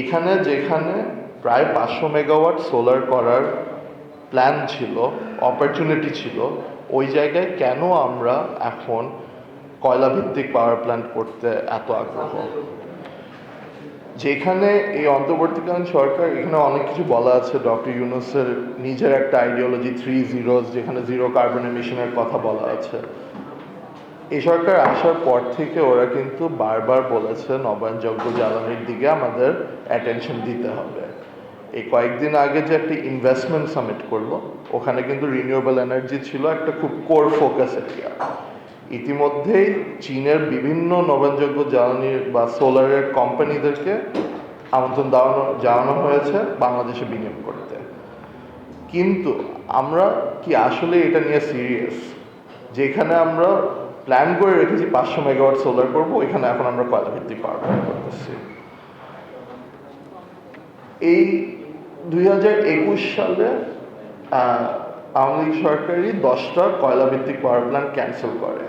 এখানে যেখানে প্রায় পাঁচশো মেগাওয়াট সোলার করার প্ল্যান ছিল অপরচুনিটি ছিল, ওই জায়গায় কেন আমরা এখন কয়লা ভিত্তিক পাওয়ার প্ল্যান্ট করতে এত আগ্রহ? যেখানে এই অন্তর্বর্তীকালীন সরকার, এখানে অনেক কিছু বলা আছে, ডক্টর ইউনুসের নিজের একটা আইডিওলজি থ্রি জিরোজ যেখানে জিরো কার্বন এমিশনের কথা বলা আছে। এই সরকার আসার পর থেকে ওরা কিন্তু বারবার বলেছে নবায়নযোগ্য জ্বালানির দিকে আমাদের অ্যাটেনশন দিতে হবে। এই কয়েকদিন আগে যে একটা ইনভেস্টমেন্ট সামিট করল ওখানে কিন্তু রিনিউয়েবল এনার্জি ছিল একটা খুব কোর ফোকাস এরিয়া ইতিমধ্যেই চীনের বিভিন্ন নবায়নযোগ্য জ্বালানি বা সোলারের কোম্পানিদেরকে আমন্ত্রণ দেওয়ানো, জানানো হয়েছে বাংলাদেশে বিনিয়োগ করতে। কিন্তু আমরা কি আসলে এটা নিয়ে সিরিয়াস যেখানে আমরা প্ল্যান করে রেখেছি, পাঁচশো মেগাওয়াট সোলার করব, এখানে এখন আমরা কয়লা ভিত্তিক পাওয়ার প্ল্যান্ট করতেছি। এই দুই হাজার একুশ সালে আওয়ামী লীগ সরকারই দশটা কয়লা ভিত্তিক পাওয়ার প্ল্যান্ট ক্যান্সেল করে।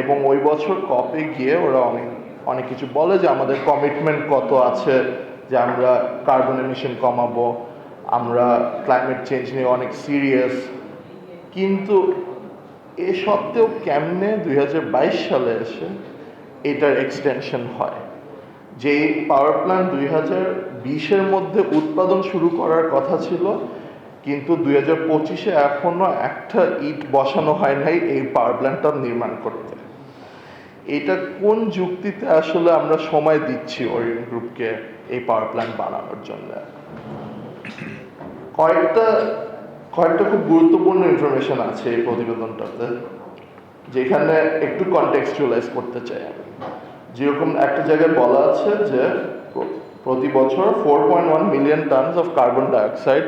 এবং ওই বছর কপে গিয়ে ওরা অনেক অনেক কিছু বলে যে আমাদের কমিটমেন্ট কত আছে, যে আমরা কার্বন এমিশন কমাবো, আমরা ক্লাইমেট চেঞ্জ নিয়ে অনেক সিরিয়াস কিন্তু এ সত্ত্বেও কেমনে দুই সালে এসে এটার এক্সটেনশন হয়? যে পাওয়ার প্ল্যান্ট দুই হাজার বিশের মধ্যে উৎপাদন শুরু করার কথা ছিল, কিন্তু দুই হাজার পঁচিশে এখনও একটা ইট বসানো হয় নাই এই পাওয়ার প্ল্যান্টটা নির্মাণ করতে। এটা কোন যুক্তিতে আসলে আমরা সময় দিচ্ছি ওরিয়ন গ্রুপকে এই পাওয়ার প্ল্যান্ট বানানোর জন্য? কয়েকটা কয়েকটা খুব গুরুত্বপূর্ণ ইনফরমেশন আছে এই প্রতিবেদনটাতে, যেখানে একটু কনটেক্সচুয়ালাইজ করতে চাই আমি। যেরকম একটা জায়গায় বলা আছে যে প্রতি বছর four point one million tons of carbon dioxide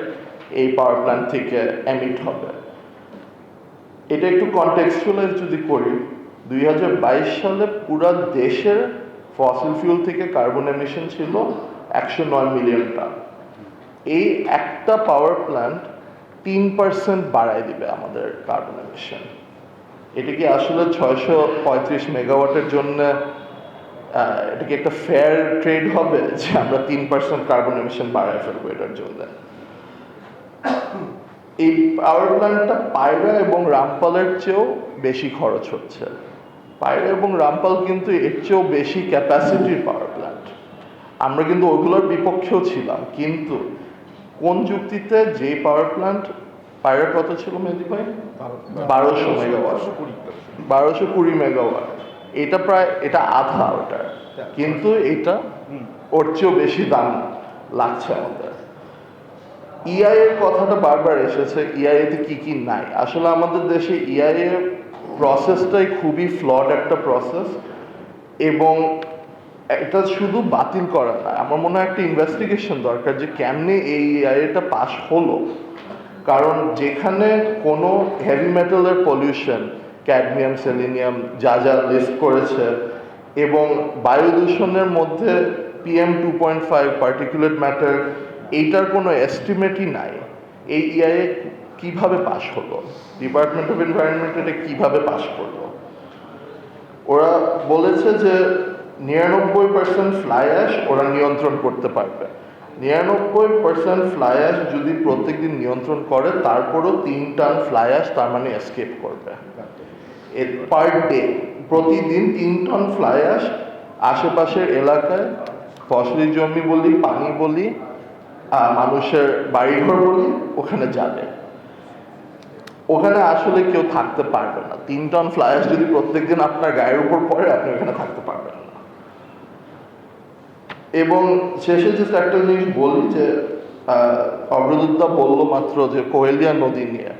এই পাওয়ার প্ল্যান্ট থেকে এমিট হবে। এটা একটু কনটেক্সচুয়ালাইজ যদি করি, দুই হাজার বাইশ সালে পুরা দেশের ফসিল ফিউল থেকে কার্বন এমিশন ছিল একশো নয় মিলিয়ন টন এই একটা পাওয়ার প্ল্যান্ট তিন পার্সেন্ট বাড়ায় দিবে আমাদের কার্বন এমিশন এটা কি আসলে ছয়শো পঁয়ত্রিশ মেগাওয়াটের জন্য এটা কি একটা ফেয়ার ট্রেড হবে যে আমরা তিন পার্সেন্ট কার্বন এমিশন বাড়ায় ফেলব এটার জন্য? এই পাওয়ার প্ল্যান্টটা পায়রা এবং রামপালের চেয়েও বেশি খরচ হচ্ছে। পায়রা এবং রামপাল কিন্তু এর চেয়েও বেশি ক্যাপাসিটির পাওয়ার প্ল্যান্ট আমরা কিন্তু ওগুলোর বিপক্ষেও ছিলাম, কিন্তু কোন যুক্তিতে যে পাওয়ার প্ল্যান্ট পায়রা কত ছিল মেহেদি ভাই? বারোশো মেগাওয়াট বারোশো কুড়ি মেগাওয়াট এটা প্রায়, এটা আধা ওটার। কিন্তু এটা ওর চেয়েও বেশি দাম লাগছে আমাদের। ইআই এর কথাটা বারবার এসেছে ইআই তে কি কি নাই? আসলে আমাদের দেশে ইআই এর প্রসেসটাই খুবই ফ্লড একটা প্রসেস এবং এটা শুধু বাতিল করা না, আমার মনে হয় একটা ইনভেস্টিগেশন দরকার যে কেমনে এই ইআইটা পাস হলো। কারণ যেখানে কোনো হেভি মেটালের পলিউশন ক্যাডমিয়াম সেলিনিয়াম যা যা লিস্ট করেছে এবং বায়ু দূষণের মধ্যে PM two point five particulate matter এইটার কোনো এস্টিমেটই নাই। এই ইআইএ কীভাবে পাশ হলো? ডিপার্টমেন্ট অফ এনভায়রনমেন্ট এটা কীভাবে পাশ করল? ওরা বলেছে যে নিরানব্বই পার্সেন্ট ফ্লাই অ্যাশ ওরা নিয়ন্ত্রণ করতে পারবে। নিরানব্বই পার্সেন্ট ফ্লাই অ্যাশ যদি প্রত্যেকদিন নিয়ন্ত্রণ করে, তারপরও তিন টান ফ্লাই অ্যাশ তার মানে এসকেপ করবে। এর পার ডে প্রতিদিন তিন টন ফ্লাই অ্যাশ আশেপাশের এলাকায়, ফসলি জমি বলি, পানি বলি মানুষের বাড়িঘর বলি, ওখানে যাবে। ওখানে আসলে কেউ থাকতে পারবে না। তিন টন ফ্লাই অ্যাশ যদি প্রত্যেকদিন আপনার গায়ের উপর পড়ে, আপনি ওখানে থাকতে পারবেন না। এবং শেষে যে একটা জিনিস বলি যে অগ্রদূতটা বলল মাত্র যে, কোহেলিয়া নদী নিয়ে।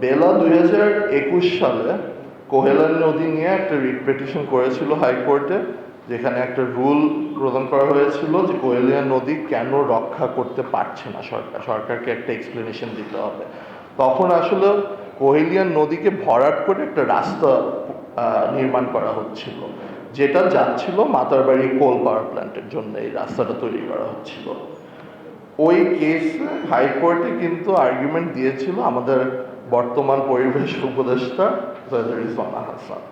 বেলা দুই হাজার একুশ সালে কোহেলার নদী নিয়ে একটা রিট করেছিল হাইকোর্টে, যেখানে একটা রুল প্রদান করা হয়েছিল যে, কোহেলিয়া নদী কেন রক্ষা করতে পারছে না সরকার, সরকারকে একটা এক্সপ্লেনেশন দিতে হবে। তখন আসলে কোহেলিয়ান নদীকে ভরাট করে একটা রাস্তা নির্মাণ করা হচ্ছিল। যেটা যাচ্ছিল মাতারবাড়ি কোল পাওয়ার প্ল্যান্টের জন্য এই রাস্তাটা তৈরি করা হচ্ছিল। ওই কেসে হাইকোর্টে কিন্তু আর্গুমেন্ট দিয়েছিল আমাদের বর্তমান পরিবেশ উপদেষ্টা রিজওয়ানা হাসান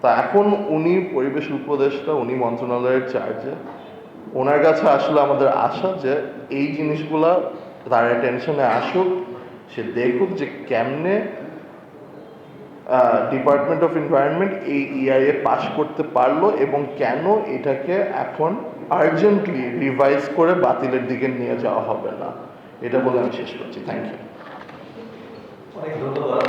তা এখন উনি পরিবেশ উপদেষ্টা, উনি মন্ত্রণালয়ের চার্জে ওনার কাছে আসলে আমাদের আশা যে এই জিনিসগুলা তার টেনশনে আসুক, সে দেখুক যে কেমনে ডিপার্টমেন্ট অফ এনভায়রনমেন্ট এই ইআইএ পাশ করতে পারল এবং কেন এটাকে এখন আর্জেন্টলি রিভাইজ করে বাতিলের দিকে নিয়ে যাওয়া হবে না। এটা বলে আমি শেষ করছি। থ্যাংক ইউ অনেক ধন্যবাদ।